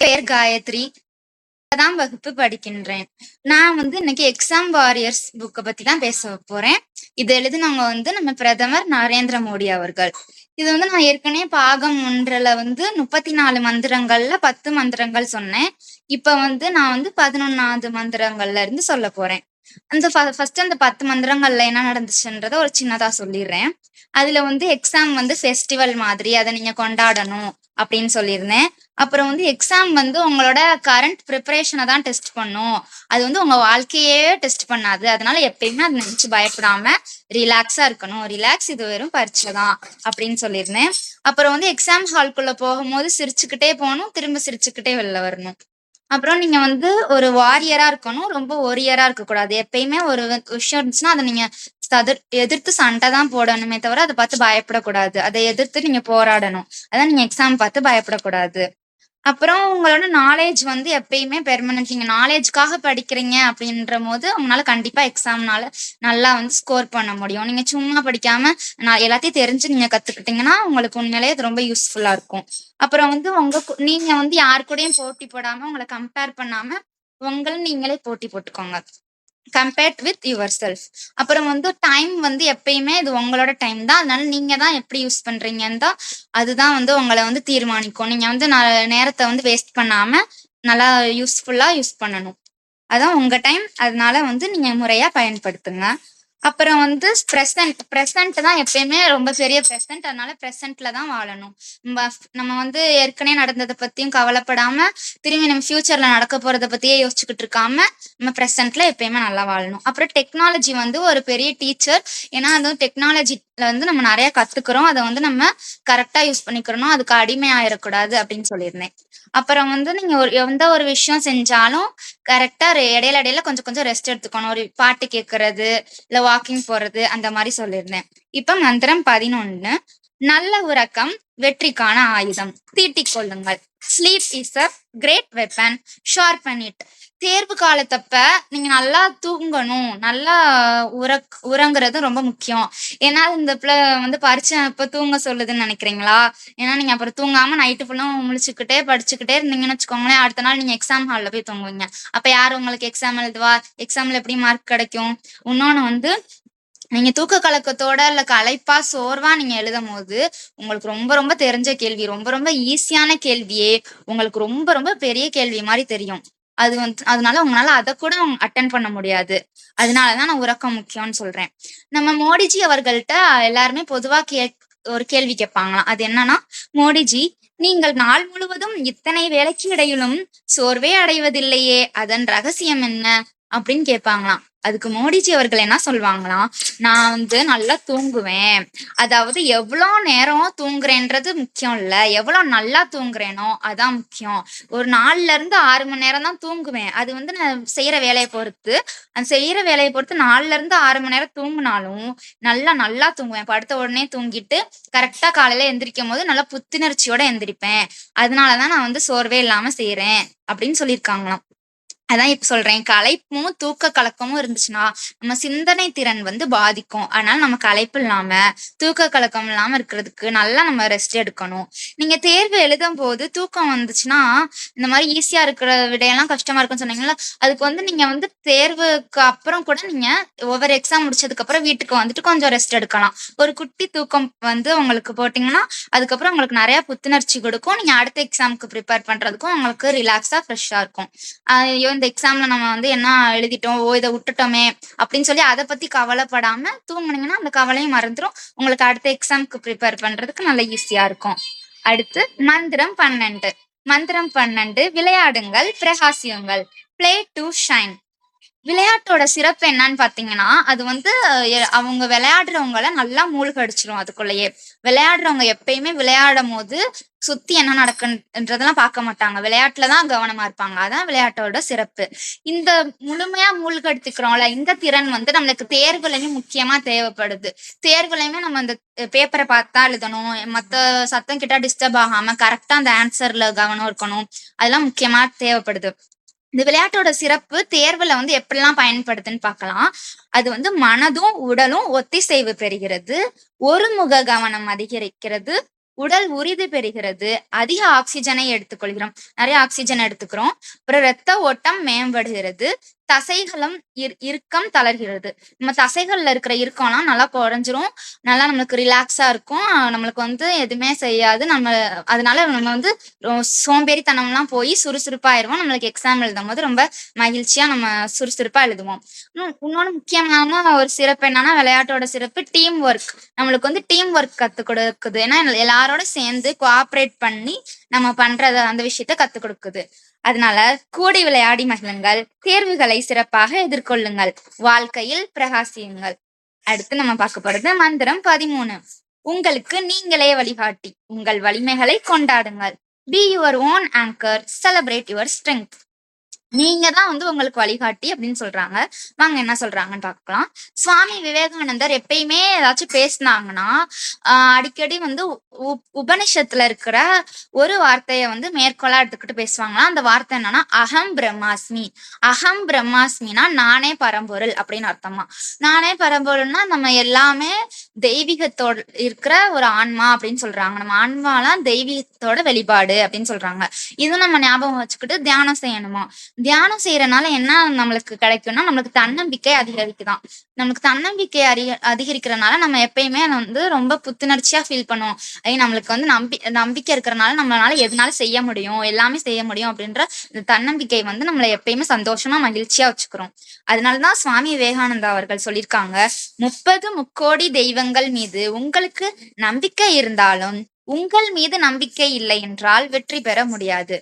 பேர் காயத்ரி. தான் வகுப்பு படிக்கின்றேன். நான் வந்து இன்னைக்கு எக்ஸாம் வாரியர்ஸ் புக்கை பத்தி தான் பேச போறேன். இது எழுதினவங்க வந்து நம்ம பிரதமர் நரேந்திர மோடி அவர்கள். இது வந்து நான் ஏற்கனவே பாகம் ஒன்றில் வந்து முப்பத்தி நாலு மந்திரங்கள்ல பத்து மந்திரங்கள் சொன்னேன். இப்ப வந்து நான் வந்து பதினொன்னாவது மந்திரங்கள்ல இருந்து சொல்ல போறேன். அந்த ஃபர்ஸ்ட் அந்த பத்து மந்திரங்கள்ல என்ன நடந்துச்சுன்றத ஒரு சின்னதா சொல்லிடுறேன். அதுல வந்து எக்ஸாம் வந்து ஃபெஸ்டிவல் மாதிரி அதை நீங்க கொண்டாடணும் அப்படின்னு சொல்லியிருந்தேன். அப்புறம் வந்து எக்ஸாம் வந்து உங்களோட கரண்ட் ப்ரிப்பரேஷனை தான் டெஸ்ட் பண்ணும். அது வந்து உங்க வாழ்க்கையே டெஸ்ட் பண்ணாது. அதனால எப்பயுமே அதை நினைச்சு பயப்படாம ரிலாக்ஸா இருக்கணும். ரிலாக்ஸ் இது வெறும் பரீட்சை தான் அப்படின்னு சொல்லியிருந்தேன். அப்புறம் வந்து எக்ஸாம் ஹால்குள்ள போகும்போது சிரிச்சுக்கிட்டே போகணும். திரும்ப சிரிச்சுக்கிட்டே வெளில வரணும். அப்புறம் நீங்க வந்து ஒரு வாரியரா இருக்கணும். ரொம்ப ஒரியரா இருக்க கூடாது எப்பயுமே ஒரு விஷயம் இருந்துச்சுன்னா அதை நீங்க ததிர் எதிர்த்து சண்டை தான் போடணுமே தவிர அதை பார்த்து பயப்படக்கூடாது. அதை எதிர்த்து நீங்க போராடணும். அதான் நீங்க எக்ஸாம் பார்த்து பயப்படக்கூடாது. அப்புறம் உங்களோட நாலேஜ் வந்து எப்பயுமே பெர்மனன்ட் நீங்க நாலேஜ்க்காக படிக்கிறீங்க அப்படின்ற போது உங்களால கண்டிப்பா எக்ஸாம்னால நல்லா வந்து ஸ்கோர் பண்ண முடியும். நீங்க சும்மா படிக்காம நான் எல்லாத்தையும் தெரிஞ்சு நீங்க கத்துக்கிட்டீங்கன்னா உங்களுக்கு உண்மையிலேயே அது ரொம்ப யூஸ்ஃபுல்லா இருக்கும். அப்புறம் வந்து உங்க நீங்க வந்து யாரு கூடயும் போட்டி போடாம உங்களை கம்பேர் பண்ணாம உங்களை நீங்களே போட்டி போட்டுக்கோங்க. கம்பேர்ட் வித் யுவர் செல்ஃப் அப்புறம் வந்து டைம் வந்து எப்பயுமே இது உங்களோட டைம் தான். அதனால நீங்க தான் எப்படி யூஸ் பண்றீங்கன்னு தான் அதுதான் வந்து உங்களை வந்து தீர்மானிக்கும். நீங்க வந்து நேரத்தை வந்து வேஸ்ட் பண்ணாம நல்லா யூஸ்ஃபுல்லா யூஸ் பண்ணணும். அதான் உங்க டைம் அதனால வந்து நீங்க முறையா பயன்படுத்துங்க. அப்புறம் வந்து ப்ரெசன்ட் ப்ரெசன்ட் தான் எப்பயுமே ரொம்ப பெரிய ப்ரெசன்ட் அதனால ப்ரெசன்ட்ல தான் வாழணும். நம்ம நம்ம வந்து ஏற்கனவே நடந்ததை பத்தியும் கவலைப்படாம திரும்பி நம்ம ஃபியூச்சர்ல நடக்க போறத பத்தியே யோசிச்சுக்கிட்டு இருக்காம நம்ம ப்ரெசன்ட்ல எப்பயுமே நல்லா வாழணும். அப்புறம் டெக்னாலஜி வந்து ஒரு பெரிய டீச்சர் ஏன்னா அது டெக்னாலஜில வந்து நம்ம நிறைய கத்துக்கிறோம். அதை வந்து நம்ம கரெக்டா யூஸ் பண்ணிக்கிறோம். அதுக்கு அடிமை ஆயிடக்கூடாது அப்படின்னு சொல்லியிருந்தேன். அப்புறம் வந்து நீங்க ஒரு எந்த ஒரு விஷயம் செஞ்சாலும் கரெக்டா இடையில இடையில கொஞ்சம் கொஞ்சம் ரெஸ்ட் எடுத்துக்கணும். ஒரு பாட்டு கேட்கறது இல்ல வாக்கிங் போறது அந்த மாதிரி சொல்லியிருந்தேன். இப்ப மந்திரம் பதினொன்னு நல்ல உறக்கம் வெற்றிக்கான ஆயுதம். தீட்டிக் கொள்ளுங்கள். Sleep is a great weapon sharpen it தேர்வு காலத்தப்ப நீங்க நல்லா தூங்கணும் நல்லா உறக் உறங்குறது ரொம்ப முக்கியம். ஏன்னா இந்த பிள்ளை வந்து பரிச்சை அப்ப தூங்க சொல்லுதுன்னு நினைக்கிறீங்களா? ஏன்னா நீங்க அப்புறம் தூங்காம நைட்டு ஃபுல்லும் முழிச்சுக்கிட்டே படிச்சுக்கிட்டே இருந்தீங்கன்னு வச்சுக்கோங்களேன் அடுத்த நாள் நீங்க எக்ஸாம் ஹால்ல போய் தூங்குவீங்க. அப்ப யார் உங்களுக்கு எக்ஸாம் எழுதுவா? எக்ஸாம்ல எப்படி மார்க் கிடைக்கும்? இன்னொன்னு வந்து நீங்க தூக்க கலக்கத்தோட இல்ல களைப்பா சோர்வா நீங்க எழுதும் போது உங்களுக்கு ரொம்ப ரொம்ப தெரிஞ்ச கேள்வி ரொம்ப ரொம்ப ஈஸியான கேள்வியே உங்களுக்கு ரொம்ப ரொம்ப பெரிய கேள்வி மாதிரி தெரியும். அது வந்து அதனால உங்களால அதை கூட அட்டன் பண்ண முடியாது. அதனாலதான் நான் உறக்கம் முக்கியம்னு சொல்றேன். நம்ம மோடிஜி அவர்கள்ட்ட எல்லாருமே பொதுவா கே ஒரு கேள்வி கேட்பாங்களாம். அது என்னன்னா மோடிஜி நீங்கள் நாள் முழுவதும் இத்தனை வேலைக்கு இடையிலும் சோர்வே அடைவதில்லையே அதன் ரகசியம் என்ன? அப்படின்னு கேட்பாங்களாம் அதுக்கு மோடிஜி அவர்கள் என்ன சொல்லுவாங்களாம் நான் வந்து நல்லா தூங்குவேன். அதாவது எவ்வளோ நேரம் தூங்குறேன்றது முக்கியம் இல்லை. எவ்வளோ நல்லா தூங்குறேனோ அதான் முக்கியம். ஒரு நாலுல இருந்து ஆறு மணி நேரம் தான் தூங்குவேன். அது வந்து நான் செய்யற வேலையை பொறுத்து. அந்த செய்யற வேலையை பொறுத்து நாலுல இருந்து ஆறு மணி நேரம் தூங்கினாலும் நல்லா நல்லா தூங்குவேன். படுத்த உடனே தூங்கிட்டு கரெக்டா காலையில எந்திரிக்கும் போது நல்லா புத்துணர்ச்சியோட எந்திரிப்பேன். அதனாலதான் நான் வந்து சோர்வே இல்லாம செய்யறேன் அப்படின்னு சொல்லியிருக்காங்களாம். அதான் இப்ப சொல்றேன். களைப்பும் தூக்க கலக்கமும் இருந்துச்சுன்னா நம்ம சிந்தனை திறன் வந்து பாதிக்கும். அதனால நம்ம களைப்பு இல்லாம தூக்க கலக்கம் இல்லாம இருக்கிறதுக்கு நல்லா நம்ம ரெஸ்ட் எடுக்கணும். நீங்க தேர்வு எழுதும் போது தூக்கம் வந்துச்சுன்னா இந்த மாதிரி ஈஸியா இருக்கிற விடையெல்லாம் கஷ்டமா இருக்குன்னு சொன்னீங்களா அதுக்கு வந்து நீங்க வந்து தேர்வுக்கு அப்புறம் கூட நீங்க ஒவ்வொரு எக்ஸாம் முடிச்சதுக்கு அப்புறம் வீட்டுக்கு வந்துட்டு கொஞ்சம் ரெஸ்ட் எடுக்கலாம். ஒரு குட்டி தூக்கம் வந்து உங்களுக்கு போட்டீங்கன்னா அதுக்கப்புறம் உங்களுக்கு நிறைய புத்துணர்ச்சி கொடுக்கும். நீங்க அடுத்த எக்ஸாமுக்கு ப்ரிப்பேர் பண்றதுக்கும் உங்களுக்கு ரிலாக்ஸா ஃப்ரெஷ்ஷா இருக்கும். இந்த எக்ஸாம்ல நம்ம வந்து என்ன எழுதிட்டோம்? ஓ இதை விட்டுட்டோமே அப்படின்னு சொல்லி அதை பத்தி கவலைப்படாம தூங்குனீங்கன்னா அந்த கவலையும் மறந்துடும் உங்களுக்கு அடுத்த எக்ஸாம்க்கு ப்ரிப்பேர் பண்றதுக்கு நல்ல ஈஸியா இருக்கும். அடுத்து மந்திரம் பன்னெண்டு. மந்திரம் பன்னெண்டு விளையாடுங்கள் பிரகாசியுங்கள். பிளே டு ஷைன் விளையாட்டோட சிறப்பு என்னன்னு பாத்தீங்கன்னா அது வந்து அவங்க விளையாடுறவங்கள நல்லா மூழ்கடிச்சிரும் அதுக்குள்ளேயே. விளையாடுறவங்க எப்பயுமே விளையாடும் போது சுத்தி என்ன நடக்குன்றதெல்லாம் பார்க்க மாட்டாங்க. விளையாட்டுலதான் கவனமா இருப்பாங்க. அதான் விளையாட்டோட சிறப்பு. இந்த முழுமையா மூழ்கெடுத்துக்கிறோம்ல இந்த திறன் வந்து நம்மளுக்கு தேர்வுலையும் முக்கியமா தேவைப்படுது. தேர்வுலையுமே நம்ம அந்த பேப்பரை பார்த்தா எழுதணும். மத்த சத்தம் கிட்ட டிஸ்டர்ப் ஆகாம கரெக்டா அந்த ஆன்சர்ல கவனம் இருக்கணும். அதெல்லாம் முக்கியமா தேவைப்படுது. இந்த விளையாட்டோட சிறப்பு தேர்வுல வந்து எப்படிலாம் பயன்படுதுன்னு பார்க்கலாம். அது வந்து மனதும் உடலும் ஒத்திசைவு பெறுகிறது. ஒருமுக கவனம் அதிகரிக்கிறது. உடல் உறுதி பெறுகிறது. அதிக ஆக்சிஜனை எடுத்துக்கொள்கிறோம். நிறைய ஆக்சிஜன் எடுத்துக்கிறோம். அப்புறம் ரத்த ஓட்டம் மேம்படுகிறது. தசைகளும் இர் இறுக்கம் தளர்கிறது. நம்ம தசைகள்ல இருக்கிற இறுக்கம்லாம் நல்லா குறைஞ்சிரும். நல்லா நம்மளுக்கு ரிலாக்ஸா இருக்கும். நம்மளுக்கு வந்து எதுவுமே செய்யாது. நம்ம அதனால நம்ம வந்து சோம்பேறித்தனம்லாம் போய் சுறுசுறுப்பாயிருவோம். நம்மளுக்கு எக்ஸாம் எழுதும் போது ரொம்ப மகிழ்ச்சியா நம்ம சுறுசுறுப்பா எழுதுவோம். இன்னொன்று இன்னொன்னு முக்கியமான ஒரு சிறப்பு என்னன்னா விளையாட்டோட சிறப்பு டீம் ஒர்க் நம்மளுக்கு வந்து டீம் ஒர்க் கத்து கொடுக்குது. ஏன்னா எல்லாரோட சேர்ந்து கோஆப்ரேட் பண்ணி நம்ம பண்றத அந்த விஷயத்த கத்து கொடுக்குது. அதனால கூடி விளையாடி மகிழுங்கள். தேர்வுகளை சிறப்பாக எதிர்கொள்ளுங்கள். வாழ்க்கையில் பிரகாசியுங்கள். அடுத்து நம்ம பார்க்க போறது மந்திரம் பதிமூணு. உங்களுக்கு நீங்களே வழிகாட்டி. உங்கள் வலிமைகளை கொண்டாடுங்கள். Be your own anchor celebrate your strength நீங்க தான் வந்து உங்களுக்கு வழிகாட்டி அப்படின்னு சொல்றாங்க. வாங்க என்ன சொல்றாங்கன்னு பார்க்கலாம். சுவாமி விவேகானந்தர் எப்பயுமே ஏதாச்சும் பேசினாங்கன்னா ஆஹ் அடிக்கடி வந்து உ- உபனிஷத்துல இருக்கிற ஒரு வார்த்தையை வந்து மேற்கோளா எடுத்துக்கிட்டு பேசுவாங்களா அந்த வார்த்தை என்னன்னா அகம் பிரம்மாஸ்மி. அகம் பிரம்மாஸ்மினா நானே பரம்பொருள் அப்படின்னு அர்த்தமா. நானே பரம்பொருள்னா நம்ம எல்லாமே தெய்வீகத்தோட இருக்கிற ஒரு ஆன்மா அப்படின்னு சொல்றாங்க. நம்ம ஆன்மாலாம் தெய்வீகத்தோட வெளிப்பாடு அப்படின்னு சொல்றாங்க. இது நம்ம ஞாபகம் வச்சுக்கிட்டு தியானம் செய்யணுமா? தியானம் செய்யறனால என்ன நம்மளுக்கு கிடைக்கும்னா நம்மளுக்கு தன்னம்பிக்கை அதிகரிக்குதான். நம்மளுக்கு தன்னம்பிக்கை அதிக அதிகரிக்கிறனால நம்ம எப்பயுமே வந்து ரொம்ப புத்துணர்ச்சியா ஃபீல் பண்ணுவோம். ஐ நம்மளுக்கு வந்து நம்பி நம்பிக்கை இருக்கிறனால நம்மளால எதுனாலும் செய்ய முடியும் எல்லாமே செய்ய முடியும் அப்படின்ற இந்த தன்னம்பிக்கை வந்து நம்மளை எப்பயுமே சந்தோஷமா மகிழ்ச்சியா வச்சுக்கிறோம். அதனாலதான் சுவாமி விவேகானந்தா அவர்கள் சொல்லியிருக்காங்க முப்பது முக்கோடி தெய்வங்கள் மீது உங்களுக்கு நம்பிக்கை இருந்தாலும் உங்கள் மீது நம்பிக்கை இல்லை என்றால் வெற்றி பெற முடியாது.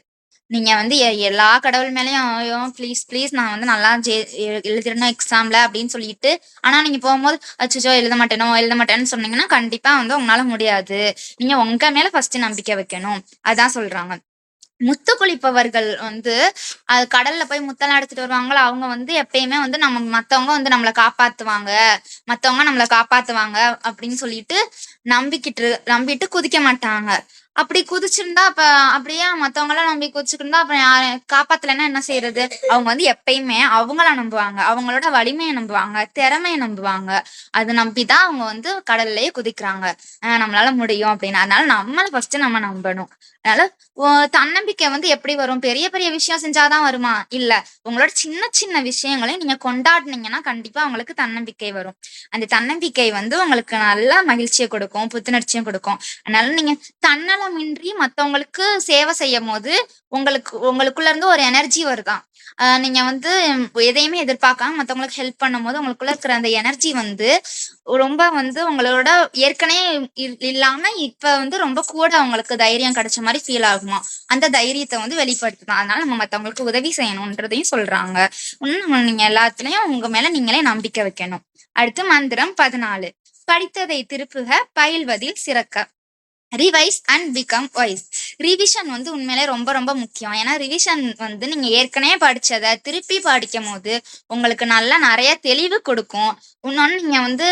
நீங்க வந்து எ- எல்லா கடவுள் மேலயும் ஐயோ ப்ளீஸ் ப்ளீஸ் நான் வந்து நல்லா ஜெ எ- எழுதிடணும் எக்ஸாம்ல அப்படின்னு சொல்லிட்டு ஆனா நீங்க போகும்போது அச்சோ எழுத மாட்டேனோ எழுத மாட்டேன்னு சொன்னீங்கன்னா கண்டிப்பா வந்து உங்களால முடியாது. நீங்க உங்க மேல ஃபர்ஸ்ட் நம்பிக்கை வைக்கணும். அதான் சொல்றாங்க. முத்து குளிப்பவர்கள் வந்து அது கடல்ல போய் முத்தெல்லாம் எடுத்துட்டு வருவாங்களோ? அவங்க வந்து எப்பயுமே வந்து நம்ம மத்தவங்க வந்து நம்மளை காப்பாத்துவாங்க. மத்தவங்க நம்மளை காப்பாத்துவாங்க அப்படின்னு சொல்லிட்டு நம்பிக்கிட்டு நம்பிட்டு குதிக்க மாட்டாங்க. அப்படி குதிச்சிருந்தா அப்ப அப்படியே மத்தவங்க நம்பி குதிச்சுக்கிருந்தா அப்புறம் யாரு காப்பாத்தலைன்னா என்ன செய்யறது? அவங்க வந்து எப்பயுமே அவங்கள நம்புவாங்க. அவங்களோட வலிமையை நம்புவாங்க. திறமையை நம்புவாங்க. அதை நம்பிதான் அவங்க வந்து கடல்லயே குதிக்கிறாங்க. நம்மளால முடியும் அப்படின்னு. அதனால நம்மள ஃபர்ஸ்ட் நம்ம நம்பணும். அதனால ஓ- தன்னம்பிக்கை வந்து எப்படி வரும்? பெரிய பெரிய விஷயம் செஞ்சாதான் வருமா? இல்ல உங்களோட சின்ன சின்ன விஷயங்களையும் நீங்க கொண்டாடினீங்கன்னா கண்டிப்பா உங்களுக்கு தன்னம்பிக்கை வரும். அந்த தன்னம்பிக்கை வந்து உங்களுக்கு நல்ல மகிழ்ச்சியை கொடுக்கும் புத்துணர்ச்சியும் கொடுக்கும். அதனால நீங்க தன்னலமின்றி மத்தவங்களுக்கு சேவை செய்யும் போது உங்களுக்கு உங்களுக்குள்ள இருந்து ஒரு எனர்ஜி வருதாம் ஆஹ் நீங்க வந்து எதையுமே எதிர்பார்க்காம மத்தவங்களுக்கு ஹெல்ப் பண்ணும்போது உங்களுக்குள்ள இருக்கிற அந்த எனர்ஜி வந்து ரொம்ப வந்து உங்களோட ஏற்கனவே இல்லாம இப்ப வந்து ரொம்ப கூட அவங்களுக்கு தைரியம் கிடைச்ச மாதிரி ஃபீல் ஆகுமா? அந்த தைரியத்தை வந்து வெளிப்படுத்தலாம் அதனால நம்ம மத்தவங்களுக்கு உதவி செய்யணும்ன்றதையும் சொல்றாங்க. இன்னும் நம்ம நீங்க எல்லாத்துலயும் உங்க மேல நீங்களே நம்பிக்கை வைக்கணும். அடுத்து மந்திரம் பதினாலு. படித்ததை திருப்புக பயில்வதில் சிறக்க. Revise and become wise revision வந்து உண்மையிலே ரொம்ப ரொம்ப முக்கியம். ஏன்னா ரிவிஷன் வந்து நீங்கள் ஏற்கனவே படித்ததை திருப்பி படிக்கும் போது உங்களுக்கு நல்லா நிறைய தெளிவு கொடுக்கும். இன்னொன்று நீங்கள் வந்து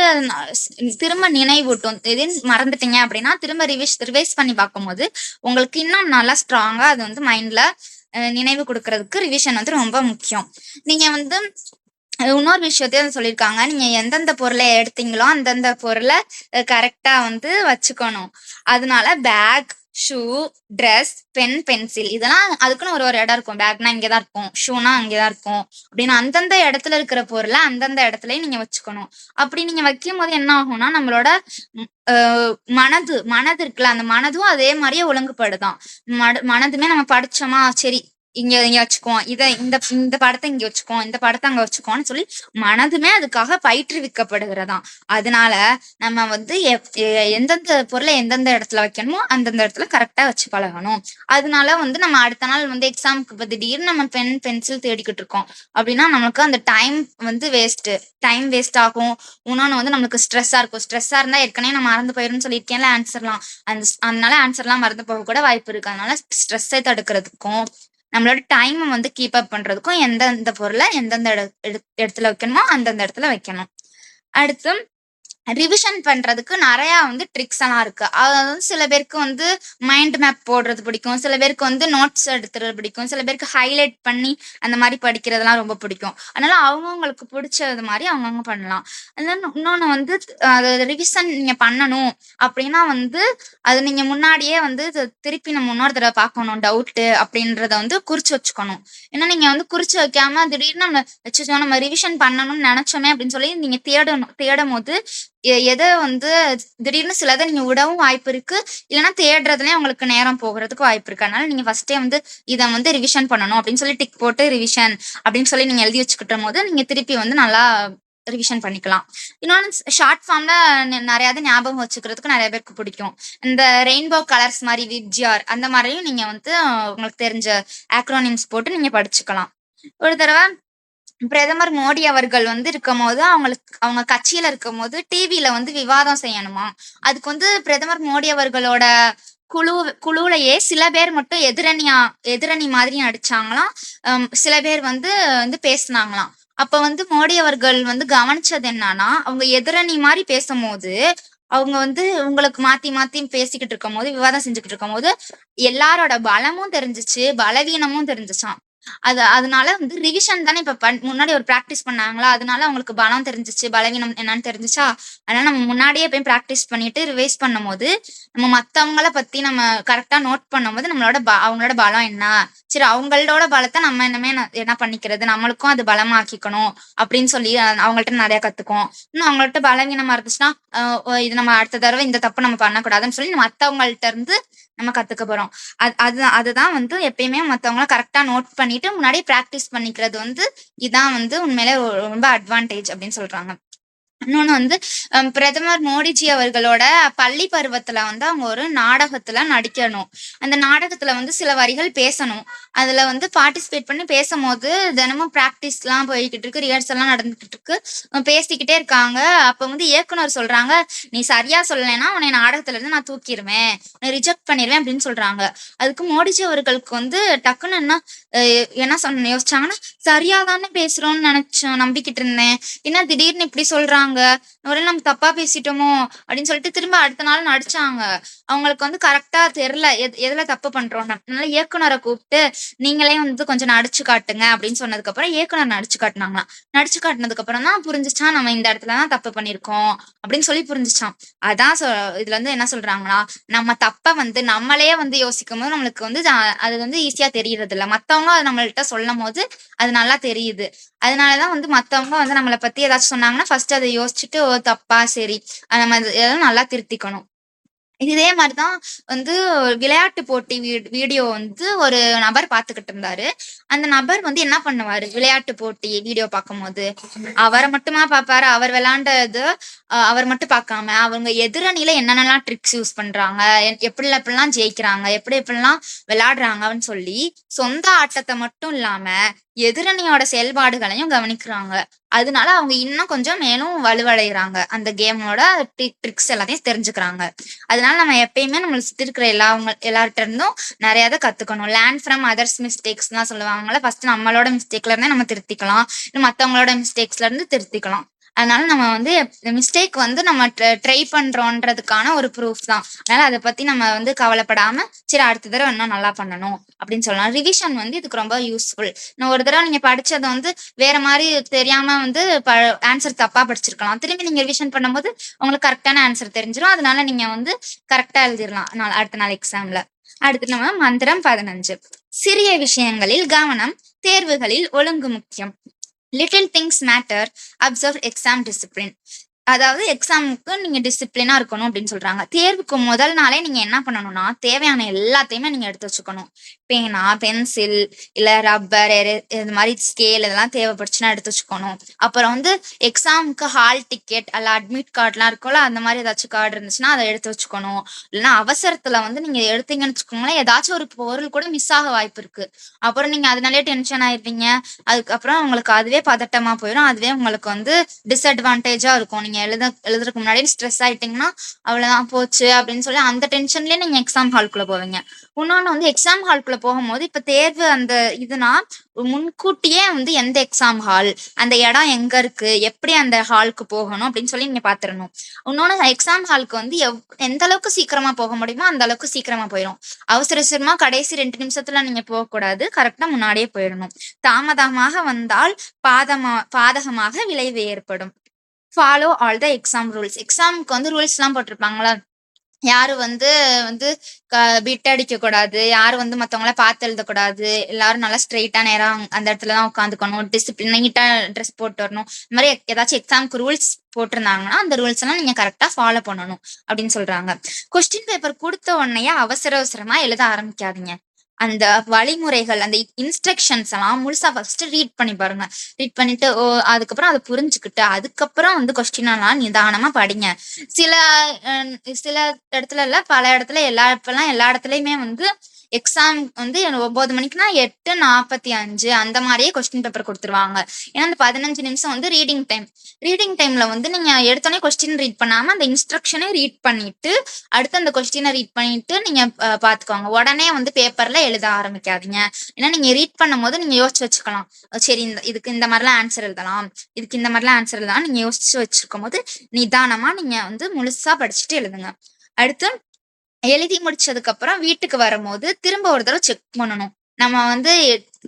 திரும்ப நினைவூட்டும். எதுன்னு மறந்துட்டீங்க அப்படின்னா திரும்ப ரிவிஷ் ரிவைஸ் பண்ணி பார்க்கும்போது உங்களுக்கு இன்னும் நல்லா ஸ்ட்ராங்காக அது வந்து மைண்டில் நினைவு கொடுக்கறதுக்கு ரிவிஷன் வந்து ரொம்ப முக்கியம். நீங்கள் வந்து இன்னொரு விஷயத்தையும் சொல்லியிருக்காங்க. நீங்க எந்தெந்த பொருளை எடுத்தீங்களோ அந்தந்த பொருளை கரெக்டா வந்து வச்சுக்கணும். அதனால bag shoe dress pen pencil இதெல்லாம் அதுக்குன்னு ஒரு ஒரு இடம் இருக்கும். பேக்னா இங்கதான் இருக்கும். ஷூனா அங்கதான் இருக்கும். அப்படின்னு அந்தந்த இடத்துல இருக்கிற பொருளை அந்தந்த இடத்துலயே நீங்கள் வச்சுக்கணும். அப்படி நீங்கள் வைக்கும் போது என்ன ஆகும்னா நம்மளோட மனது மனது இருக்குல்ல அந்த மனதும் அதே மாதிரியே ஒழுங்குபடுதான். மட மனதுமே நம்ம படிச்சோமா சரி இங்க இங்க வச்சுக்குவோம். இத இந்த இந்த படத்தை இங்க வச்சுக்குவோம். இந்த படத்தை அங்க வச்சுக்குவோம்னு சொல்லி மனதுமே அதுக்காக பயிற்றுவிக்கப்படுகிறதாம். அதனால நம்ம வந்து எப்- எந்தெந்த பொருளை எந்தெந்த இடத்துல வைக்கணுமோ அந்தந்த இடத்துல கரெக்டா வச்சு பழகணும். அதனால வந்து நம்ம அடுத்த நாள் வந்து எக்ஸாமுக்கு இப்போ திடீர்னு நம்ம பென் பென்சில் தேடிக்கிட்டு இருக்கோம். அப்படின்னா நமக்கு அந்த டைம் வந்து வேஸ்ட் டைம் வேஸ்ட் ஆகும். இன்னொன்று வந்து நம்மளுக்கு ஸ்ட்ரெஸ்ஸா இருக்கும். ஸ்ட்ரெஸ்ஸா இருந்தா ஏற்கனவே நம்ம மறந்து போயிரும்னு சொல்லியிருக்கேன்ல ஆன்சர்லாம் அந்த அதனால ஆன்சர்லாம் மறந்து போக கூட வாய்ப்பு இருக்கு. அதனால ஸ்ட்ரெஸ்ஸை தடுக்கிறதுக்கும் நம்மளோட டைமை வந்து கீப் அப் பண்றதுக்கும் எந்தெந்த பொருளை எந்தெந்த இட- இடத்துல வைக்கணுமோ அந்தந்த இடத்துல வைக்கணும். அடுத்து ரிவிஷன் பண்ணுறதுக்கு நிறையா வந்து ட்ரிக்ஸ் எல்லாம் இருக்குது அதாவது சில பேருக்கு வந்து மைண்ட் மேப் போடுறது பிடிக்கும். சில பேருக்கு வந்து நோட்ஸ் எடுத்துறது பிடிக்கும். சில பேருக்கு ஹைலைட் பண்ணி அந்த மாதிரி படிக்கிறதெல்லாம் ரொம்ப பிடிக்கும். அதனால அவங்கவுங்களுக்கு பிடிச்சது மாதிரி அவங்கவுங்க பண்ணலாம். அதனால இன்னொன்று வந்து அது ரிவிஷன் நீங்கள் பண்ணணும் அப்படின்னா வந்து அது நீங்கள் முன்னாடியே வந்து திருப்பி நம்ம இன்னொரு தடவை பார்க்கணும். டவுட்டு அப்படின்றத வந்து குறித்து வச்சுக்கணும். ஏன்னா நீங்கள் வந்து குறித்து வைக்காம திடீர்னு நம்ம வச்சுச்சோம் நம்ம ரிவிஷன் பண்ணணும்னு நினச்சோமே அப்படின்னு சொல்லி நீங்கள் தேடணும் தேடும் போது எதை வந்து திடீர்னு சிலதை நீங்க விடவும் வாய்ப்பு இருக்கு. இல்லைன்னா தேடுறதுலயே உங்களுக்கு நேரம் போகிறதுக்கு வாய்ப்பு இருக்கு. அதனால நீங்க ஃபர்ஸ்டே வந்து இதை வந்து ரிவிஷன் பண்ணணும் அப்படின்னு சொல்லி டிக் போட்டு ரிவிஷன் அப்படின்னு சொல்லி நீங்க எழுதி வச்சுக்கிட்ட போது நீங்க திருப்பி வந்து நல்லா ரிவிஷன் பண்ணிக்கலாம். இன்னொன்று ஷார்ட் ஃபார்ம்ல நிறையாவது ஞாபகம் வச்சுக்கிறதுக்கு நிறைய பேருக்கு பிடிக்கும். இந்த ரெயின்போ கலர்ஸ் மாதிரி விப்ஜிஆர் அந்த மாதிரியும் நீங்க வந்து உங்களுக்கு தெரிஞ்ச ஆக்ரோனிம்ஸ் போட்டு நீங்க படிச்சுக்கலாம். ஒரு தடவை பிரதமர் மோடி அவர்கள் வந்து இருக்கும் போது அவங்களுக்கு அவங்க கட்சியில இருக்கும் போது டிவியில வந்து விவாதம் செய்யணுமா? அதுக்கு வந்து பிரதமர் மோடி அவர்களோட குழு குழுவிலேயே சில பேர் மட்டும் எதிரணியா எதிரணி மாதிரி நடிச்சாங்களாம். சில பேர் வந்து வந்து பேசுனாங்களாம். அப்ப வந்து மோடி அவர்கள் வந்து கவனிச்சது என்னன்னா அவங்க எதிரணி மாதிரி பேசும்போது அவங்க வந்து உங்களுக்கு மாத்தி மாத்தி பேசிக்கிட்டு இருக்கும் போது விவாதம் செஞ்சுக்கிட்டு இருக்கும் போது எல்லாரோட பலமும் தெரிஞ்சிச்சு பலவீனமும் தெரிஞ்சிச்சான் அது அதனால வந்து ரிவிஷன் தானே இப்ப பண்- முன்னாடி ஒரு ப்ராக்டிஸ் பண்ணாங்களா? அதனால அவங்களுக்கு பலம் தெரிஞ்சுச்சு பலவீனம் என்னன்னு தெரிஞ்சிச்சா? அதனால நம்ம முன்னாடியே போய் ப்ராக்டிஸ் பண்ணிட்டு ரிவைஸ் பண்ணும்போது நம்ம மத்தவங்கள பத்தி நம்ம கரெக்டா நோட் பண்ணும்போது நம்மளோட ப- அவங்களோட பலம் என்ன? சரி அவங்களோட பலத்தை நம்ம என்னமே என்ன பண்ணிக்கிறது? நம்மளுக்கும் அது பலமாக்கிக்கணும் அப்படின்னு சொல்லி அவங்கள்ட்ட நிறைய கத்துக்கும் இன்னும் அவங்கள்ட்ட பலவீனமா இருந்துச்சுன்னா அஹ், இது நம்ம அடுத்த தடவை இந்த தப்பு நம்ம பண்ணக்கூடாதுன்னு சொல்லி மத்தவங்கள்ட்ட இருந்து நம்ம கத்துக்க போறோம். அது அதுதான் அதுதான் வந்து எப்பயுமே மத்தவங்கள கரெக்டா நோட் பண்ணிட்டு முன்னாடி ப்ராக்டிஸ் பண்ணிக்கிறது வந்து இதான் வந்து உண்மையிலே ரொம்ப அட்வான்டேஜ் அப்படின்னு சொல்றாங்க. இன்னொன்னு வந்து பிரதமர் மோடிஜி அவர்களோட பள்ளி பருவத்துல வந்து அவங்க ஒரு நாடகத்துல நடிக்கணும். அந்த நாடகத்துல வந்து சில வரிகள் பேசணும். அதுல வந்து பார்ட்டிசிபேட் பண்ணி பேசும்போது தினமும் ப்ராக்டிஸ்லாம் போய்கிட்டு இருக்கு ரிஹர்சல்லாம் நடந்துகிட்டு இருக்கு. பேசிக்கிட்டே இருக்காங்க. அப்போ வந்து இயக்குனர் சொல்றாங்க நீ சரியா சொல்லலைன்னா உன்னை நாடகத்துல இருந்து நான் தூக்கிடுவேன் உன்னை ரிஜெக்ட் பண்ணிடுவேன் அப்படின்னு சொல்றாங்க. அதுக்கு மோடிஜி அவர்களுக்கு வந்து டக்குன்னு என்ன என்ன சொன்ன யோசிச்சாங்கன்னா சரியாக தானே பேசுறோம்னு நினைச்சோம் நம்பிக்கிட்டு இருந்தேன். என்ன திடீர்னு இப்படி சொல்றாங்க ஒருவேளை நம்ம தப்பா பேசிட்டோமோ அப்படின்னு சொல்லிட்டு திரும்ப அடுத்த நாள் நடிச்சாங்க. அவங்களுக்கு வந்து கரெக்டா தெரியல எது எதுல தப்பு பண்றோம் அதனால இயக்குனரை கூப்பிட்டு நீங்களே வந்து கொஞ்சம் நடிச்சு காட்டுங்க அப்படின்னு சொன்னதுக்கு அப்புறம் இயக்குனர் நடிச்சு காட்டினாங்களாம். நடிச்சு காட்டினதுக்கு அப்புறம் தான் புரிஞ்சிச்சா நம்ம இந்த இடத்துல தான் தப்பு பண்ணிருக்கோம் அப்படின்னு சொல்லி புரிஞ்சிச்சான் அதான் சொ- இதுல வந்து என்ன சொல்றாங்களா நம்ம தப்ப வந்து நம்மளே வந்து யோசிக்கும் போது நம்மளுக்கு வந்து அது வந்து ஈஸியா தெரியறது இல்லை மத்தவங்க அது நம்மள்கிட்ட சொல்லும் போது அது நல்லா தெரியுது. அதனாலதான் வந்து மத்தவங்க வந்து நம்மளை பத்தி ஏதாச்சும் சொன்னாங்கன்னா ஃபர்ஸ்ட் அதை யோசிச்சுட்டு தப்பா சரி. நம்ம இதெல்லாம் நல்லா திருத்திக்கணும். இதே மாதிரிதான் வந்து விளையாட்டு போட்டி வீடியோ வந்து ஒரு நபர் பார்த்துக்கிட்டு இருந்தாரு. அந்த நபர் வந்து என்ன பண்ணுவாரு? விளையாட்டு போட்டி வீடியோ பார்க்கும்போது அவரை மட்டுமா பார்ப்பாரு அவர் விளையாண்டது அவர் மட்டும் பார்க்காம அவங்க எதிரணியில என்னென்னலாம் ட்ரிக்ஸ் யூஸ் பண்றாங்க? எப்படி எப்படிலாம் ஜெயிக்கிறாங்க? எப்படி எப்படிலாம் விளையாடுறாங்கன்னு சொல்லி சொந்த ஆட்டத்தை மட்டும் இல்லாம எதிரணியோட செயல்பாடுகளையும் கவனிக்கிறாங்க. அதனால அவங்க இன்னும் கொஞ்சம் மேலும் வலுவடைகிறாங்க. அந்த கேமோட ட்ரிக்ஸ் எல்லாத்தையும் தெரிஞ்சுக்கிறாங்க. அதனால நம்ம எப்பயுமே நம்மள சுத்தி இருக்கிற எல்லாவங்க எல்லார்ட்ட இருந்தும் நிறைய இதை கத்துக்கணும். லேர்ன் ஃப்ரம் அதர்ஸ் மிஸ்டேக்ஸ்லாம் சொல்லுவாங்கல்ல. ஃபர்ஸ்ட் நம்மளோட மிஸ்டேக்ல இருந்தே நம்ம திருத்திக்கலாம். இன்னும் மத்தவங்களோட மிஸ்டேக்ஸ்ல இருந்து திருத்திக்கலாம். அதனால நம்ம வந்து மிஸ்டேக் வந்து நம்ம ட்ரை பண்றோன்றதுக்கான ஒரு ப்ரூஃப் தான். அதனால அதை பத்தி நம்ம வந்து கவலைப்படாம சரி அடுத்த தடவை இன்னும் நல்லா பண்ணணும் அப்படின்னு சொல்லலாம். ரிவிஷன் வந்து இதுக்கு ரொம்ப யூஸ்ஃபுல் நான் ஒரு தடவை நீங்க படிச்சதை வந்து வேற மாதிரி தெரியாம வந்து ஆன்சர் தப்பா படிச்சிருக்கலாம். திரும்பி நீங்க ரிவிஷன் பண்ணும்போது உங்களுக்கு கரெக்டான ஆன்சர் தெரிஞ்சிடும் அதனால நீங்க வந்து கரெக்டா எழுதிடலாம் நாள் அடுத்த நாள் எக்ஸாம்ல அடுத்து நம்ம மந்திரம் பதினஞ்சு. சிறிய விஷயங்களில் கவனம் தேர்வுகளில் ஒழுங்கு முக்கியம். Little Things Matter Observe exam discipline. அதாவது எக்ஸாமுக்கு நீங்க டிசிப்ளினா இருக்கணும் அப்படின்னு சொல்றாங்க. தேர்வுக்கு முதல் நாளே நீங்க என்ன பண்ணணும்னா தேவையான எல்லாத்தையுமே நீங்க எடுத்து வச்சுக்கணும். பேனா பென்சில் இல்ல ரப்பர் இது மாதிரி ஸ்கேல் இதெல்லாம் தேவைப்படுச்சுன்னா எடுத்து வச்சுக்கணும். அப்புறம் வந்து எக்ஸாமுக்கு ஹால் டிக்கெட் அல்ல அட்மிட் கார்டுலாம் இருக்கும்ல அந்த மாதிரி ஏதாச்சும் கார்டு இருந்துச்சுன்னா அதை எடுத்து வச்சுக்கணும். இல்லைன்னா அவசரத்துல வந்து நீங்க எடுத்தீங்கன்னு வச்சுக்கோங்களேன் ஏதாச்சும் ஒரு பொருள் கூட மிஸ் ஆக வாய்ப்பு இருக்கு. அப்புறம் நீங்க அதனாலே டென்ஷன் ஆயிருப்பீங்க அதுக்கப்புறம் உங்களுக்கு அதுவே பதட்டமா போயிடும் அதுவே உங்களுக்கு வந்து டிஸ்அட்வான்டேஜா இருக்கும். நீங்க நீங்க எழுத எழுதுறதுக்கு முன்னாடியே ஸ்ட்ரெஸ் ஆயிட்டீங்கன்னா அவ்வளவுதான் போச்சு அப்படின்னு சொல்லி அந்த டென்ஷன்லயே நீங்க எக்ஸாம் ஹால்குள்ள போவீங்க. இன்னொன்னு வந்து எக்ஸாம் ஹால்குள்ள போகும்போது இப்ப தேர்வு அந்த இதுனா முன்கூட்டியே வந்து எந்த எக்ஸாம் ஹால் அந்த இடம் எங்க இருக்கு எப்படி அந்த ஹாலுக்கு போகணும் அப்படின்னு சொல்லி நீங்க பாத்துறணும் இன்னொன்னு எக்ஸாம் ஹாலுக்கு வந்து எவ் எந்த அளவுக்கு சீக்கிரமா போக முடியுமோ அந்த அளவுக்கு சீக்கிரமா போயிடும் அவசர அவசரமா கடைசி ரெண்டு நிமிஷத்துல நீங்க போக கூடாது கரெக்டா முன்னாடியே போயிடணும். தாமதமாக வந்தால் பாதமா பாதகமாக விளைவு ஏற்படும். Follow all the exam rules எக்ஸாமுக்கு வந்து ரூல்ஸ் எல்லாம் போட்டிருப்பாங்களா யாரு வந்து வந்து பிட் அடிக்க கூடாது யாரு வந்து மத்தவங்கள பார்த்து எழுதக்கூடாது எல்லாரும் நல்லா ஸ்ட்ரெயிட்டா நேரம் அந்த இடத்துல தான் உட்காந்துக்கணும் டிசிப்ளின் நீட்டா ட்ரெஸ் போட்டு வரணும். இந்த மாதிரி ஏதாச்சும் எக்ஸாமுக்கு ரூல்ஸ் போட்டிருந்தாங்கன்னா அந்த ரூல்ஸ் எல்லாம் நீங்க கரெக்டா ஃபாலோ பண்ணணும் அப்படின்னு சொல்றாங்க. கொஸ்டின் பேப்பர் கொடுத்த உடனே அவசர அவசரமா எழுத ஆரம்பிக்காதீங்க. அந்த வழிமுறைகள் அந்த இன்ஸ்ட்ரக்ஷன்ஸ் எல்லாம் முழுசா ஃபர்ஸ்ட் ரீட் பண்ணி பாருங்க. ரீட் பண்ணிட்டு ஓ அதுக்கப்புறம் அதை புரிஞ்சுக்கிட்டு அதுக்கப்புறம் வந்து கொஸ்டின் எல்லாம் நிதானமா படிங்க. சில அஹ், சில இடத்துல இல்ல பல இடத்துல எல்லா இப்பெல்லாம் எல்லா இடத்துலயுமே வந்து எக்ஸாம் வந்து ஒன்பது மணிக்குனா எட்டு நாற்பத்தி அஞ்சு அந்த மாதிரியே கொஸ்டின் பேப்பர் கொடுத்துருவாங்க. ஏன்னா அந்த பதினஞ்சு நிமிஷம் வந்து ரீடிங் டைம் ரீடிங் டைம்ல வந்து நீங்க எடுத்தோடனே கொஸ்டின் ரீட் பண்ணாம அந்த இன்ஸ்ட்ரக்ஷனை ரீட் பண்ணிட்டு அடுத்து அந்த கொஸ்டினை ரீட் பண்ணிட்டு நீங்க பாத்துக்கோங்க. உடனே வந்து பேப்பர்ல எழுத ஆரம்பிக்காதீங்க. ஏன்னா நீங்க ரீட் பண்ணும்போது நீங்க யோசிச்சு வச்சுக்கலாம். சரி இந்த இதுக்கு இந்த மாதிரிலாம் ஆன்சர் எழுதலாம். இதுக்கு இந்த மாதிரிலாம் ஆன்சர் எழுதலாம். நீங்க யோசிச்சு வச்சிருக்கும் போது நிதானமா நீங்க வந்து முழுசா படிச்சுட்டு எழுதுங்க. அடுத்து எழுதி முடிச்சதுக்கு அப்புறம் வீட்டுக்கு வரும்போது திரும்ப ஒரு தடவை செக் பண்ணணும். நம்ம வந்து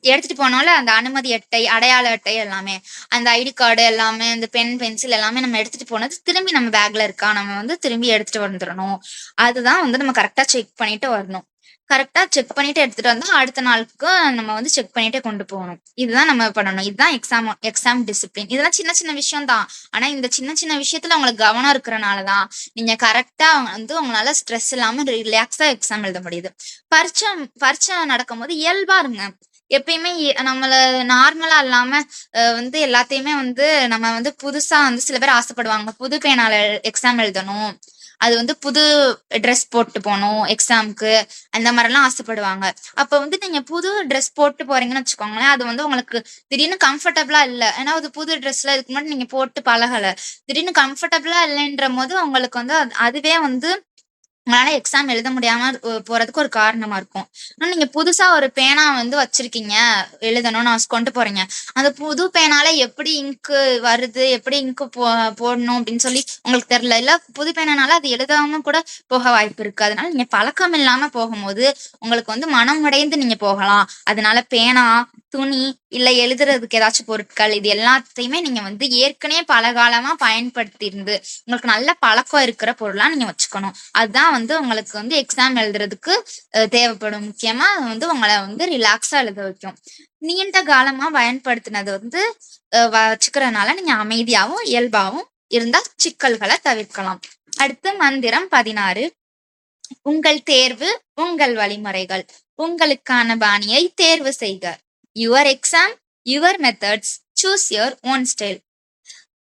எடுத்துட்டு போனால அந்த அனுமதி அட்டை அடையாள அட்டை எல்லாமே அந்த ஐடி கார்டு எல்லாமே அந்த பென் பென்சில் எல்லாமே நம்ம எடுத்துட்டு போனது திரும்பி நம்ம பேக்ல இருக்கா? நம்ம வந்து திரும்பி எடுத்துட்டு வந்துடணும். அதுதான் வந்து நம்ம கரெக்டா செக் பண்ணிட்டு வரணும். கரெக்டா செக் பண்ணிட்டு எடுத்துட்டு வந்தா அடுத்த நாளுக்கு நம்ம வந்து செக் பண்ணிட்டே கொண்டு போகணும். இதுதான் நம்ம பண்ணணும். இதுதான் எக்ஸாம் எக்ஸாம் டிசிப்ளின் இதெல்லாம் சின்ன சின்ன விஷயம் தான். ஆனா இந்த சின்ன சின்ன விஷயத்துல உங்களுக்கு கவனம் இருக்கிறனாலதான் நீங்க கரெக்டா வந்து உங்களால ஸ்ட்ரெஸ் இல்லாம ரிலாக்ஸா எக்ஸாம் எழுத முடியுது. பரீட்சை பரீட்சை நடக்கும்போது இயல்பா இருங்க. எப்பயுமே நம்மள நார்மலா இல்லாம வந்து எல்லாத்தையுமே வந்து நம்ம வந்து புதுசா வந்து சில பேர் ஆசைப்படுவாங்க. புது பேனால எக்ஸாம் எழுதணும். அது வந்து புது ட்ரெஸ் போட்டு போகணும் எக்ஸாம்க்கு அந்த மாதிரிலாம் ஆசைப்படுவாங்க. அப்போ வந்து நீங்கள் புது ட்ரெஸ் போட்டு போறீங்கன்னு வச்சுக்கோங்களேன் அது வந்து உங்களுக்கு திடீர்னு கம்ஃபர்டபுளா இல்லை. ஏன்னா அது புது ட்ரெஸ்ல இதுக்கு முன்னாடி நீங்கள் போட்டு பழகலை. திடீர்னு கம்ஃபர்டபுளா இல்லைன்ற போது உங்களுக்கு வந்து அது- அதுவே வந்து உங்களால எக்ஸாம் எழுத முடியாம போறதுக்கு ஒரு காரணமா இருக்கும். ஆனா நீங்க புதுசா ஒரு பேனா வந்து வச்சிருக்கீங்க எழுதணும்னு நான் கொண்டு போறீங்க. அந்த புது பேனால எப்படி இங்கு வருது எப்படி இங்கு போ போடணும் அப்படின்னு சொல்லி உங்களுக்கு தெரியல. இல்ல புது பேனால அது எழுதாம கூட போக வாய்ப்பு இருக்கு. அதனால நீங்க பழக்கம் இல்லாம போகும்போது உங்களுக்கு வந்து மனம் உடைந்து நீங்க போகலாம். அதனால பேனா துணி இல்ல எழுதுறதுக்கு ஏதாச்சும் பொருட்கள் இது எல்லாத்தையுமே நீங்க வந்து ஏற்கனவே பல காலமா பயன்படுத்தி இருந்து உங்களுக்கு நல்ல பழக்கம் இருக்கிற பொருளா நீங்க வச்சுக்கணும். அதுதான் வந்து உங்களுக்கு வந்து எக்ஸாம் எழுதுறதுக்கு தேவைப்படும். முக்கியமா அது வந்து உங்களை வந்து ரிலாக்ஸா எழுத வைக்கும். நீண்ட காலமா பயன்படுத்தினது வந்து வச்சுக்கிறதுனால நீங்க அமைதியாவும் இயல்பாவும் இருந்தா சிக்கல்களை தவிர்க்கலாம். அடுத்து மந்திரம் பதினாறு. உங்கள் தேர்வு உங்கள் வழிமுறைகள். உங்களுக்கான பாணியை தேர்வு செய்க. Your exam your methods choose your own style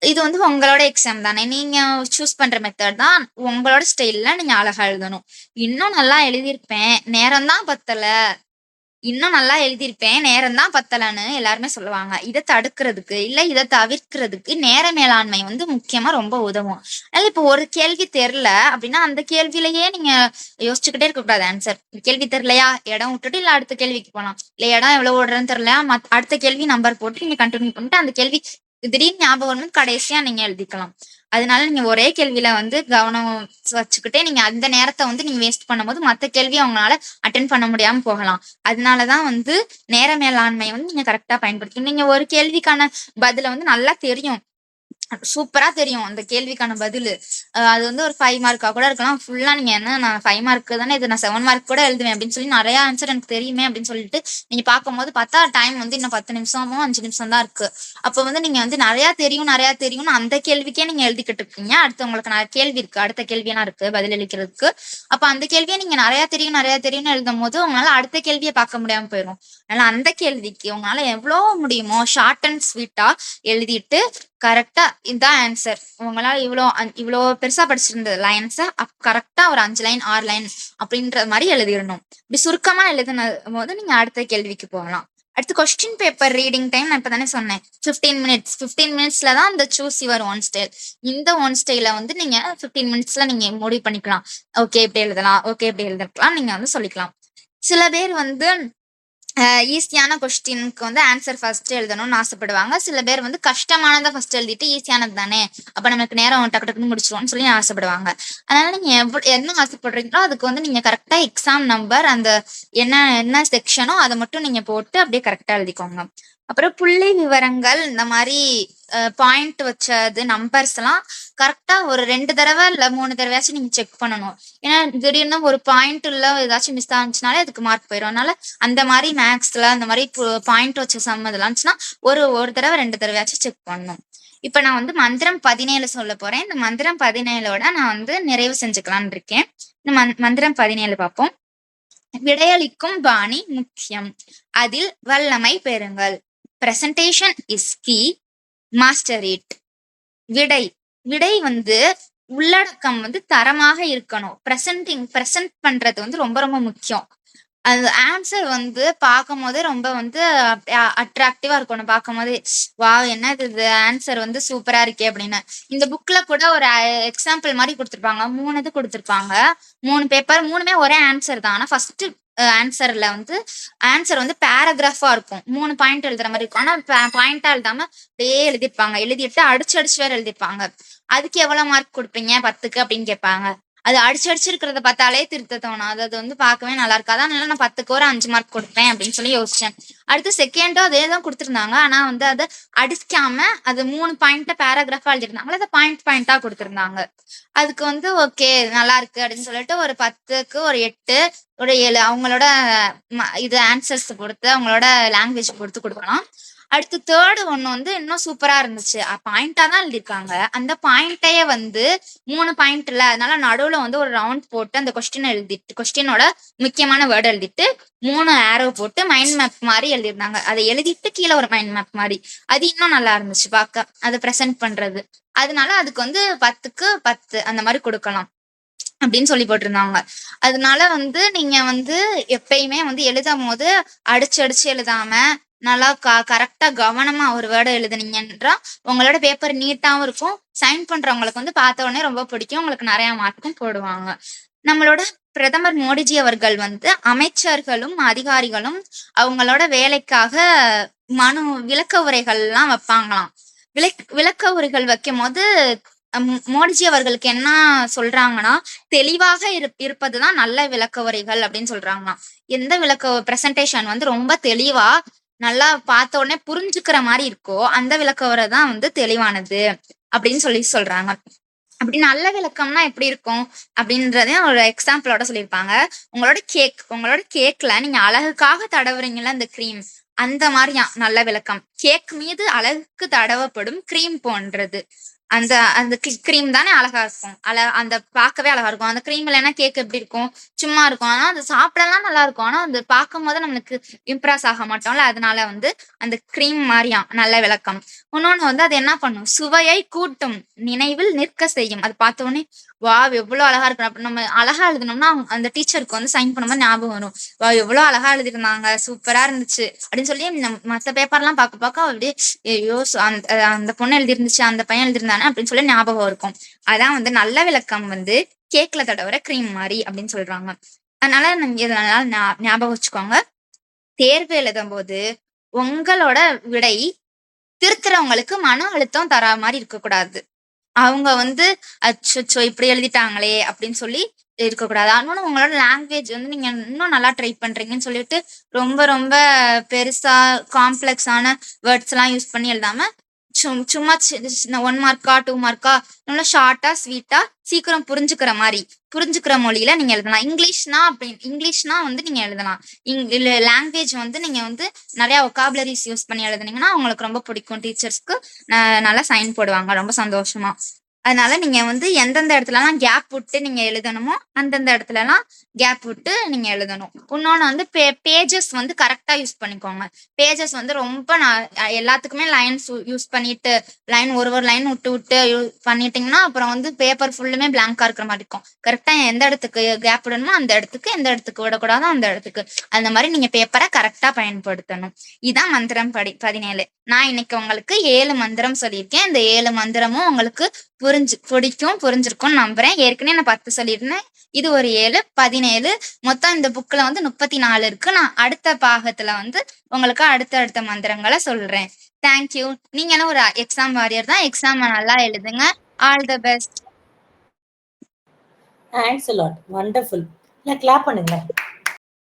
இது வந்து உங்களோட எக்ஸாம் தானே. நீங்க சூஸ் பண்ற மெத்தட் தான் உங்களோட ஸ்டைல்ல நீங்க அழகா எழுதணும். இன்னும் நல்லா எழுதியிருப்பேன். நேரம் தான் பத்தல. இன்னும் நல்லா எழுதியிருப்பேன். நேரம் தான் பத்தலன்னு எல்லாருமே சொல்லுவாங்க. இதை தடுக்கிறதுக்கு இல்ல இதை தவிர்க்கிறதுக்கு நேர மேலாண்மை வந்து முக்கியமா ரொம்ப உதவும். அதனால இப்போ ஒரு கேள்வி தெரில அப்படின்னா அந்த கேள்வியிலேயே நீங்க யோசிச்சுக்கிட்டே இருக்கக்கூடாது ஆன்சர் கேள்வி தெரிலையா இடம் விட்டுட்டு இல்ல அடுத்த கேள்விக்கு போகலாம் இல்ல இடம் எவ்வளவு ஓடுறதுன்னு தெரியலையா மத் அடுத்த கேள்வி நம்பர் போட்டு நீங்க கண்டினியூ பண்ணிட்டு அந்த கேள்வி திடீர்னு ஞாபகம் வரும்போது கடைசியா நீங்க எழுதிக்கலாம். அதனால நீங்க ஒரே கேள்வியில வந்து கவனம் வச்சுக்கிட்டே நீங்க அந்த நேரத்தை வந்து நீங்க வேஸ்ட் பண்ணும்போது மத்த கேள்வி அவங்களால அட்டன் பண்ண முடியாம போகலாம். அதனாலதான் வந்து நேர மேலாண்மை வந்து நீங்க கரெக்டா பயன்படுத்தணும். நீங்க ஒரு கேள்விக்கான பதில வந்து நல்லா தெரியும். சூப்பரா தெரியும் அந்த கேள்விக்கான பதில். அது வந்து ஒரு ஃபைவ் மார்க்கா கூட இருக்கலாம். ஃபுல்லா நீங்க என்ன நான் ஃபைவ் மார்க் தானே இது நான் செவன் மார்க் கூட எழுதுவேன் அப்படின்னு சொல்லி நிறைய ஆன்சர் எனக்கு தெரியுமே அப்படின்னு சொல்லிட்டு நீங்க பார்க்கும்போது பார்த்தா டைம் வந்து இன்னும் பத்து நிமிஷமோ அஞ்சு நிமிஷம் தான் இருக்கு. அப்ப வந்து நீங்க வந்து நிறைய தெரியும் நிறைய தெரியும்னு அந்த கேள்விக்கே நீங்க எழுதிக்கிட்டு இருக்கீங்க. அடுத்து உங்களுக்கு நிறைய கேள்வி இருக்கு அடுத்த கேள்வியெல்லாம் இருக்கு பதில் அளிக்கிறதுக்கு. அப்ப அந்த கேள்வியை நீங்க நிறைய தெரியும் நிறைய தெரியும்னு எழுதும் போது உங்களால அடுத்த கேள்வியை பார்க்க முடியாம போயிடும் அதனால அந்த கேள்விக்கு உங்களால எவ்வளவு முடியுமோ ஷார்ட் அண்ட் ஸ்வீட்டா எழுதிட்டு கரெக்டா இதுதான் ஆன்சர் உங்களால இவ்வளோ இவ்வளோ பெருசா படிச்சிருந்த லைன்ஸை கரெக்டா ஒரு அஞ்சு லைன் ஆறு லைன் அப்படின்ற மாதிரி எழுதிடணும். இப்படி சுருக்கமா எழுதின போது நீங்க அடுத்த கேள்விக்கு போகலாம். அடுத்து கொஸ்டின் பேப்பர் ரீடிங் டைம் நான் இப்போ தானே சொன்னேன் ஃபிஃப்டீன் மினிட்ஸ் ஃபிஃப்டீன் மினிட்ஸ்ல தான் இந்த சூஸ் யுவர் ஓன் ஸ்டைல் இந்த ஓன் ஸ்டைல வந்து நீங்க ஃபிஃப்டீன் மினிட்ஸ்ல நீங்க முடிவு பண்ணிக்கலாம். ஓகே இப்படி எழுதலாம். ஓகே இப்படி எழுதலாம். நீங்க வந்து சொல்லிக்கலாம். சில பேர் வந்து ஈஸியான கொஸ்டினுக்கு வந்து ஆன்சர் ஃபர்ஸ்ட் எழுதணும்னு ஆசைப்படுவாங்க. சில பேர் வந்து கஷ்டமானதை ஃபர்ஸ்ட் எழுதிட்டு ஈஸியானது தானே? அப்போ நமக்கு நேரம் டக்கு டக்குன்னு முடிச்சிருவோம்னு சொல்லி ஆசைப்படுவாங்க. அதனால நீங்க எவ்வளோ என்ன ஆசைப்படுறீங்களோ அதுக்கு வந்து நீங்க கரெக்டா எக்ஸாம் நம்பர் அந்த என்ன என்ன செக்ஷனோ அதை மட்டும் நீங்க போட்டு அப்படியே கரெக்டா எழுதிக்கோங்க. அப்புறம் புள்ளி விவரங்கள் இந்த மாதிரி பாயிண்ட் வச்சது நம்பர்ஸ் எல்லாம் கரெக்டா ஒரு ரெண்டு தடவை இல்ல மூணு தடவையாச்சும் நீங்க செக் பண்ணணும். ஏன்னா திடீர்னு ஒரு பாயிண்ட் இல்ல ஏதாச்சும் மிஸ் ஆனிச்சுனாலே அதுக்கு மார்க் போயிடும் அதனால அந்த மாதிரி மேக்ஸ்ல அந்த மாதிரி பாயிண்ட் வச்ச சம் இதெல்லாம் இருந்துச்சுன்னா ஒரு ஒரு தடவை ரெண்டு தடவையாச்சும் செக் பண்ணணும். இப்ப நான் வந்து மந்திரம் பதினேழு சொல்ல போறேன். இந்த மந்திரம் பதினேழோட நான் வந்து நிறைவு செஞ்சுக்கலாம்னு இருக்கேன். இந்த மந் மந்திரம் பதினேழு பார்ப்போம். விடையளிக்கும் பாணி முக்கியம். அதில் வல்லமை பெறுங்கள். Presentation is key master it விடை. விடை வந்து உள்ளடக்கம் வந்து தரமாக இருக்கணும். ப்ரெசன்டிங் ப்ரெசென்ட் பண்றது வந்து ரொம்ப ரொம்ப முக்கியம். அது ஆன்சர் வந்து பார்க்கும் போதே ரொம்ப வந்து அட்ராக்டிவா இருக்கணும். பார்க்கும் போதே வா என்ன இது? ஆன்சர் வந்து சூப்பரா இருக்கே அப்படின்னு. இந்த புக்ல கூட ஒரு எக்ஸாம்பிள் மாதிரி கொடுத்துருப்பாங்க. மூணு இது கொடுத்துருப்பாங்க. மூணு பேப்பர் மூணுமே ஒரே ஆன்சர் தான். ஆனா ஃபர்ஸ்ட் ஆன்சர்ல வந்து ஆன்சர் வந்து பேராகிராஃபா இருக்கும். மூணு பாயிண்ட் எழுதுற மாதிரி இருக்கும். ஆனா பாயிண்டா எழுதாம அப்படியே எழுதிருப்பாங்க எழுதிட்டு அடிச்சு அடிச்சு வேற எழுதிருப்பாங்க அதுக்கு எவ்வளவு மார்க் கொடுப்பீங்க? பத்துக்கு அப்படின்னு கேட்பாங்க. அது அடிச்சு அடிச்சிருக்கிறத பார்த்தாலே திருத்த தோணும். அது அது வந்து பார்க்கவே நல்லா இருக்காது. அதனால நான் பத்துக்கு ஒரு அஞ்சு மார்க் கொடுப்பேன் அப்படின்னு சொல்லி யோசிச்சேன். அடுத்து செகண்டும் அதே தான் கொடுத்துருந்தாங்க. ஆனா வந்து அதை அடிக்காம அது மூணு பாயிண்ட்ட பேராகிராஃபா எழுதிருந்தாங்க அதை பாயிண்ட் பாயிண்டா கொடுத்துருந்தாங்க. அதுக்கு வந்து ஓகே நல்லா இருக்கு அப்படின்னு சொல்லிட்டு ஒரு பத்துக்கு ஒரு எட்டு ஒரு ஏழு அவங்களோட இது ஆன்சர்ஸ் கொடுத்து அவங்களோட லாங்குவேஜ் கொடுத்து கொடுக்கலாம். அடுத்து தேர்டு ஒன்று வந்து இன்னும் சூப்பரா இருந்துச்சு. பாயிண்டா தான் எழுதியிருக்காங்க. அந்த பாயிண்டையே வந்து மூணு பாயிண்ட் இல்லை. அதனால நடுவில் வந்து ஒரு ரவுண்ட் போட்டு அந்த கொஸ்டின் எழுதிட்டு கொஸ்டினோட முக்கியமான வேர்டு எழுதிட்டு மூணு ஆரோ போட்டு மைண்ட் மேப் மாதிரி எழுதியிருந்தாங்க. அதை எழுதிட்டு கீழே ஒரு மைண்ட் மேப் மாதிரி. அது இன்னும் நல்லா இருந்துச்சு பார்க்க. அதை ப்ரெசென்ட் பண்றது. அதனால அதுக்கு வந்து பத்துக்கு பத்து அந்த மாதிரி கொடுக்கலாம் அப்படின்னு சொல்லி போட்டிருந்தாங்க. அதனால வந்து நீங்க வந்து எப்பயுமே வந்து எழுதும் போது அடிச்சு அடிச்சு எழுதாம நல்லா க கரெக்டா கவனமா ஒரு வேர்டை எழுதுனீங்கன்றா உங்களோட பேப்பர் நீட்டாவும் இருக்கும். சைன் பண்றவங்களுக்கு வந்து பார்த்த உடனே ரொம்ப பிடிக்கும். உங்களுக்கு நிறைய மார்க்கும் போடுவாங்க. நம்மளோட பிரதமர் மோடிஜி அவர்கள் வந்து அமைச்சர்களும் அதிகாரிகளும் அவங்களோட வேலைக்காக மனு விளக்க உரைகள் எல்லாம் வைப்பாங்களாம். விளக் விளக்க உரைகள் வைக்கும் போது மோடிஜி அவர்களுக்கு என்ன சொல்றாங்கன்னா தெளிவாக இரு இருப்பதுதான் நல்ல விளக்க உரைகள் அப்படின்னு சொல்றாங்களாம். எந்த விளக்க பிரசன்டேஷன் வந்து ரொம்ப தெளிவா நல்லா பார்த்த உடனே புரிஞ்சுக்கிற மாதிரி இருக்கோ அந்த விளக்க தான் வந்து தெளிவானது அப்படின்னு சொல்லி சொல்றாங்க. அப்படி நல்ல விளக்கம்னா எப்படி இருக்கும்? அப்படின்றதையும் ஒரு எக்ஸாம்பிளோட சொல்லியிருப்பாங்க. உங்களோட கேக் உங்களோட கேக்ல நீங்க அழகுக்காக தடவுறீங்களா அந்த க்ரீம் அந்த மாதிரியா? நல்ல விளக்கம். கேக் மீது அழகுக்கு தடவப்படும் க்ரீம் போன்றது. அந்த அந்த க்ரீம் தானே அழகா இருக்கும். அழ அந்த பார்க்கவே அழகா இருக்கும். அந்த கிரீம் இல்லைன்னா கேக் எப்படி இருக்கும்? சும்மா இருக்கும். ஆனா அது சாப்பிடலாம் நல்லா இருக்கும். ஆனா அந்த பார்க்கும் போது நம்மளுக்கு இம்ப்ரெஸ் ஆக மாட்டோம்ல. அதனால வந்து அந்த க்ரீம் மாதிரியா நல்ல விளக்கம். இன்னொன்னு வந்து அது என்ன பண்ணும்? சுவையை கூட்டும் நினைவில் நிற்க செய்யும். அது பார்த்த உடனே வா எவ்வளவு அழகா இருக்கு அப்ப நம்ம அழகா எழுதினோம்னா அந்த டீச்சருக்கு வந்து சைன் பண்ணும்போது ஞாபகம் வரும். வா எவ்வளவு அழகா எழுதிருந்தாங்க. சூப்பரா இருந்துச்சு. அப்படின்னு சொல்லி மத்த பேப்பர் எல்லாம் பார்க்க பார்க்க அப்படியே ஐயோ அந்த அந்த பொண்ணு எழுதிருந்துச்சு அந்த பையன் எழுதிருந்தானே அப்படின்னு சொல்லி ஞாபகம் இருக்கும். அதான் வந்து நல்ல விளக்கம் வந்து கேக்ல தடவுற கிரீம் மாதிரி அப்படின்னு சொல்றாங்க. அதனால நீங்க இதனால ஞாபகம் வச்சுக்கோங்க. தேர்வு எழுதும் போது உங்களோட விடை திருத்துறவங்களுக்கு மன அழுத்தம் தரா மாதிரி இருக்கக்கூடாது. அவங்க வந்து அச்சோ இப்படி எழுதிட்டாங்களே அப்படின்னு சொல்லி இருக்கக்கூடாது. இன்னொன்று உங்களோட லாங்குவேஜ் வந்து நீங்க இன்னும் நல்லா ட்ரை பண்றீங்கன்னு சொல்லிட்டு ரொம்ப ரொம்ப பெருசா காம்ப்ளெக்ஸான வேர்ட்ஸ் எல்லாம் யூஸ் பண்ணி எழுதாம சும்மா ஒன் மார்க்கா டூ மார்க்கா நல்லா ஷார்ட்டா ஸ்வீட்டா சீக்கிரம் புரிஞ்சுக்கிற மாதிரி புரிஞ்சுக்கிற மொழியில நீங்க எழுதலாம். இங்கிலீஷ்னா அப்படி இங்கிலீஷ்னா வந்து நீங்க எழுதலாம். இங் லாங்குவேஜ் வந்து நீங்க வந்து நிறைய ஒகாபுலரிஸ் யூஸ் பண்ணி எழுதுனீங்கன்னா உங்களுக்கு ரொம்ப பிடிக்கும். டீச்சர்ஸ்க்கு நல்லா சைன் போடுவாங்க. ரொம்ப சந்தோஷமா. அதனால நீங்க வந்து எந்தெந்த இடத்துலலாம் கேப் விட்டு நீங்க எழுதணுமோ அந்தந்த இடத்துலலாம் கேப் விட்டு நீங்க எழுதணும். இன்னொன்று வந்து பே பேஜஸ் வந்து கரெக்டாக யூஸ் பண்ணிக்கோங்க. பேஜஸ் வந்து ரொம்ப நான் எல்லாத்துக்குமே லைன்ஸ் யூஸ் பண்ணிட்டு லைன் ஒரு ஒரு லைன் விட்டு விட்டு யூஸ் பண்ணிட்டீங்கன்னா அப்புறம் வந்து பேப்பர் ஃபுல்லுமே பிளாங்கா இருக்கிற மாதிரி இருக்கும். கரெக்டாக எந்த இடத்துக்கு கேப் விடணுமோ அந்த இடத்துக்கு எந்த இடத்துக்கு விடக்கூடாதோ அந்த இடத்துக்கு. அந்த மாதிரி நீங்க பேப்பரை கரெக்டாக பயன்படுத்தணும். இதுதான் மந்திரம் படி பதினேழு. நான் இன்னைக்கு உங்களுக்கு ஏழு மந்திரம் சொல்லியிருக்கேன். இந்த ஏழு மந்திரமும் உங்களுக்கு புரிஞ்சு பிடிக்கும் புரிஞ்சிருக்கும்னு நம்புறேன். ஏற்கனவே நான் பத்து சொல்லியிருந்தேன். இது ஒரு ஏழு பதினேழு. மொத்தம் இந்த புக்கில் வந்து முப்பத்தி நாலு இருக்கு. நான் அடுத்த பாகத்துல வந்து உங்களுக்கு அடுத்த அடுத்த மந்திரங்களை சொல்றேன். தேங்க்யூ நீங்களும் ஒரு எக்ஸாம் வாரியர் தான். எக்ஸாம் நல்லா எழுதுங்க. All the best thanks lot wonderful இல்லை கிளாப் பண்ணுங்களேன்